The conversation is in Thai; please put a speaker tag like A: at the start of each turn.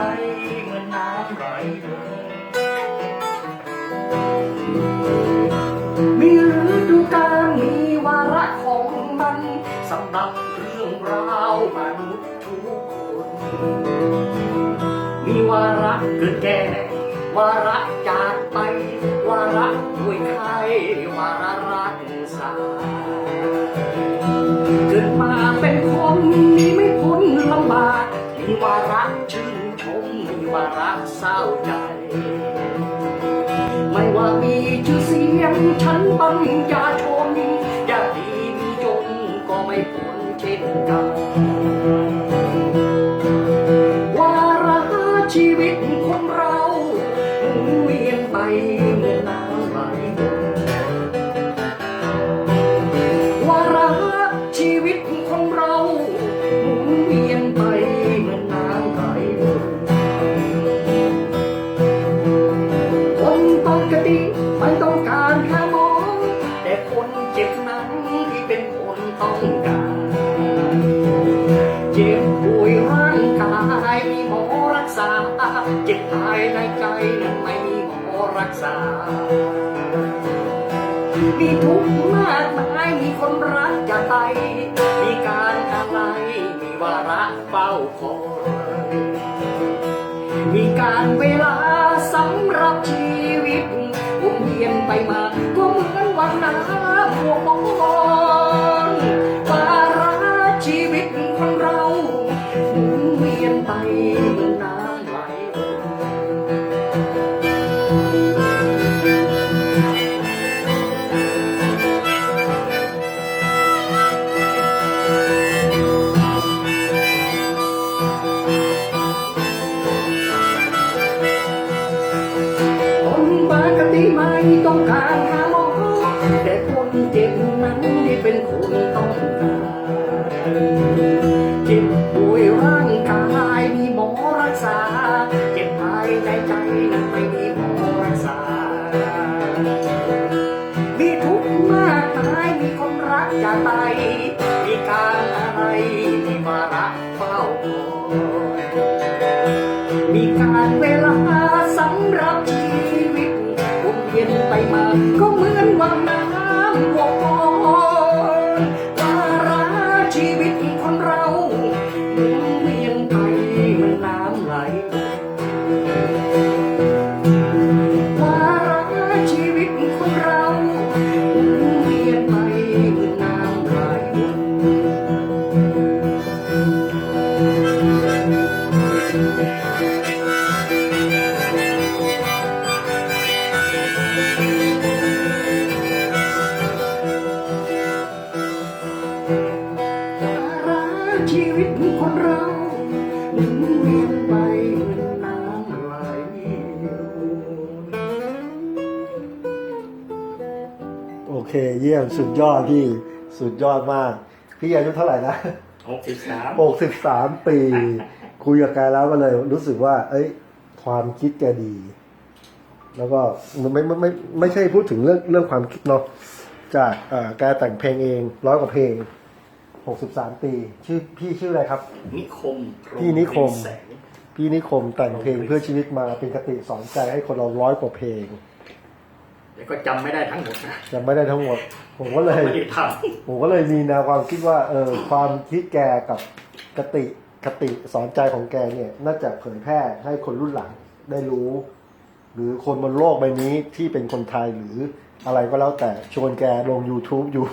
A: ไปเหมือนน้ำไหลมีฤดูกาลมีวาระของมันสำหรับเรื่องราวมนุษย์ทุกคน มีวาระเกิดแก่วาระจากไป วาระป่วยไข้วาระรักษาเกิดมา มีชื่อเสียงฉันปัญญาชนอยากดีมีจนก็ไม่พ้นเช่นกัน ต้องการเจ็บป่วยร่างกายมีหมอรักษาเจ็บภายในใจนั้นไม่มีหมอรักษา มีทุกข์มากมายมีคนรักจะตายมีการอะไรมีวาระเฝ้าคอยมีการเวลาสำหรับชีวิตวนเวียนไปมาก็เหมือนวันน้ำหัวมอน ติไม่ต้องการหาหมอแต่คนเจ็บนั้นที่เป็นคนต้องการเจ็บป่วยร่างกายมีหมอรักษา เจ็บภายในใจนั้นไม่มีหมอรักษา มีทุกข์มากมายมีคนรักจะตายมีการอะไรมีวาระเฝ้าคอยมีการเวลา ยนไปมา ก็เหมือนว่าน้ำวกอนวาระชีวิตคนเราหมุนเวียนไปเหมือนน้ำไหล วาระชีวิตคนเราหมุนเวียนไปเหมือนน้ำไหล
B: โอเค เยี่ยมสุดยอดพี่ สุดยอดมาก พี่อายุเท่าไหร่นะ
A: หกสิบสาม
B: หกสิบสามปี คุยกับแกแล้วก็เลย รู้สึกว่า เอ้ย ความคิดแกดี แล้วก็มันไม่ไม่ไม่ไม่ใช่พูดถึงเรื่องเรื่องความคิดเนาะ จากเอ่อแกแต่งเพลงเองร้อยกว่าเพลงหกสิบสามปี ชื่อพี่ชื่ออะไรครับ
A: นิคม
B: พี่นิคม
A: แสง
B: พี่นิคมแต่งเพลงเพื่อชีวิตมาเป็นคติสอนใจให้คนเราร้อยกว่าเพลง
A: แต่ก็จำไม่ได้ทั้งหมดนะ
B: ยังไม่ได้ทั้งหมด ผมก็เลย
A: ไม่ได้ท
B: ผมก็เลยมีแนวความคิดว่าเออความคิดแกกับกติคติสอนใจของแกเนี่ยน่าจะเผยแพร่ให้คนรุ่นหลังได้รู้ หรือคนบนโลกใบนี้ที่เป็นคนไทยหรือ อะไรก็แล้วแต่ชวนแกลง YouTube อยู่